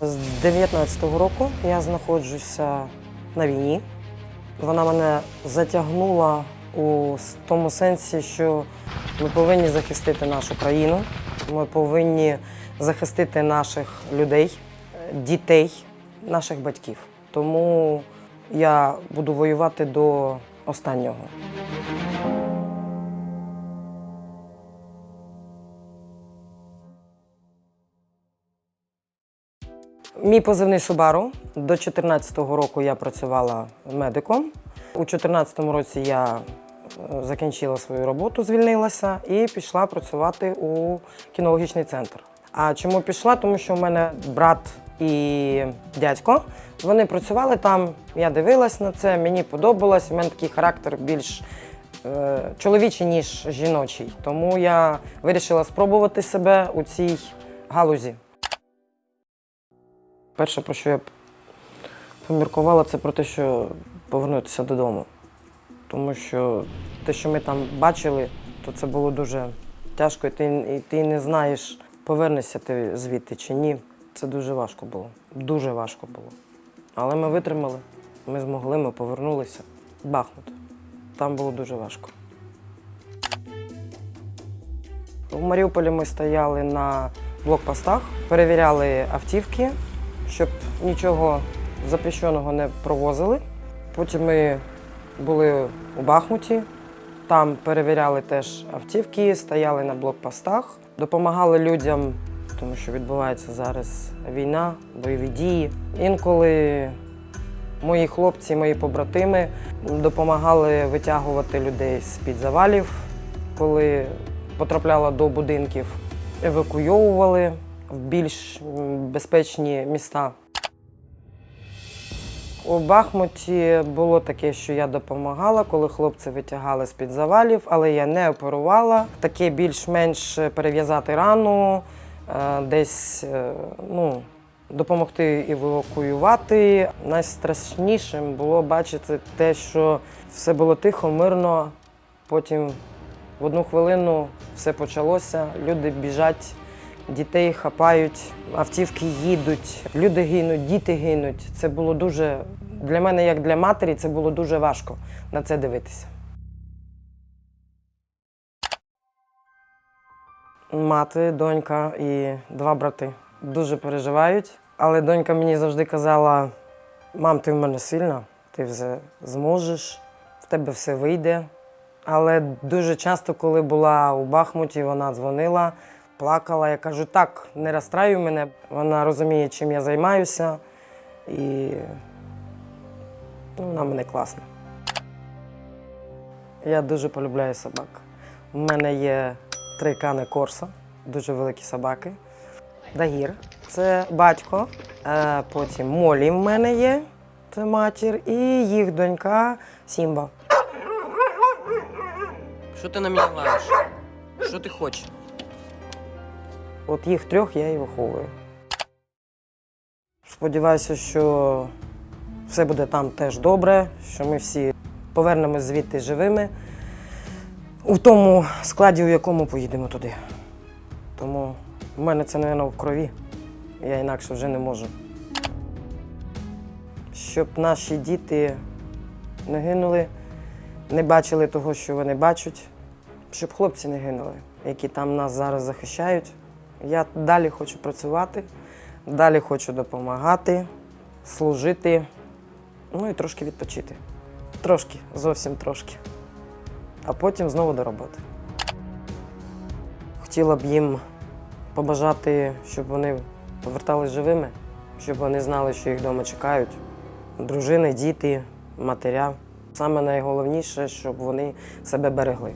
З 19-го року я знаходжуся на війні. Вона мене затягнула у тому сенсі, що ми повинні захистити нашу країну, ми повинні захистити наших людей, дітей, наших батьків. Тому я буду воювати до останнього. Мій позивний Субару. До 14-го року я працювала медиком. У 14-му році я е, закінчила свою роботу, звільнилася і пішла працювати у кінологічний центр. А чому пішла? Тому що в мене брат і дядько. Вони працювали там, я дивилась на це, мені подобалось. У мене такий характер більш е, чоловічий, ніж жіночий. Тому я вирішила спробувати себе у цій галузі. Перше, про що я поміркувала, це про те, що повернутися додому. Тому що те, що ми там бачили, то це було дуже тяжко, і ти, і ти не знаєш, повернешся ти звідти чи ні. Це дуже важко було. Дуже важко було. Але ми витримали, ми змогли, ми повернулися. Бахмут. Там було дуже важко. В Маріуполі ми стояли на блокпостах, перевіряли автівки, щоб нічого запрещеного не провозили. Потім ми були у Бахмуті, там перевіряли теж автівки, стояли на блокпостах, допомагали людям, тому що відбувається зараз війна, бойові дії. Інколи мої хлопці, мої побратими допомагали витягувати людей з-під завалів, коли потрапляла до будинків, евакуйовували в більш безпечні міста. У Бахмуті було таке, що я допомагала, коли хлопці витягали з-під завалів, але я не оперувала. Таке більш-менш перев'язати рану, е, десь е, ну, допомогти евакуювати. Найстрашнішим було бачити те, що все було тихо, мирно. Потім в одну хвилину все почалося. Люди біжать, дітей хапають, автівки їдуть, люди гинуть, діти гинуть. Це було дуже для мене, як для матері, це було дуже важко на це дивитися. Мати, донька і два брати дуже переживають. Але донька мені завжди казала: мам, ти в мене сильна, ти все зможеш, в тебе все вийде. Але дуже часто, коли була у Бахмуті, вона дзвонила, плакала. Я кажу, так, не розстраюй мене. Вона розуміє, чим я займаюся, і ну, вона мене класна. Я дуже полюбляю собак. У мене є три кани Корсо, дуже великі собаки. Дагір це батько, е, потім Молі в мене є, це матір, і їх донька Сімба. Що ти на мене лаєш? Що ти хочеш? От їх трьох я і виховую. Сподіваюся, що все буде там теж добре, що ми всі повернемось звідти живими у тому складі, у якому поїдемо туди. Тому в мене це, мабуть, в крові. Я інакше вже не можу. Щоб наші діти не гинули, не бачили того, що вони бачать, щоб хлопці не гинули, які там нас зараз захищають. Я далі хочу працювати, далі хочу допомагати, служити, ну і трошки відпочити. Трошки, зовсім трошки. А потім знову до роботи. Хотіла б їм побажати, щоб вони повертались живими, щоб вони знали, що їх вдома чекають. Дружини, діти, матеря. Саме найголовніше, щоб вони себе берегли.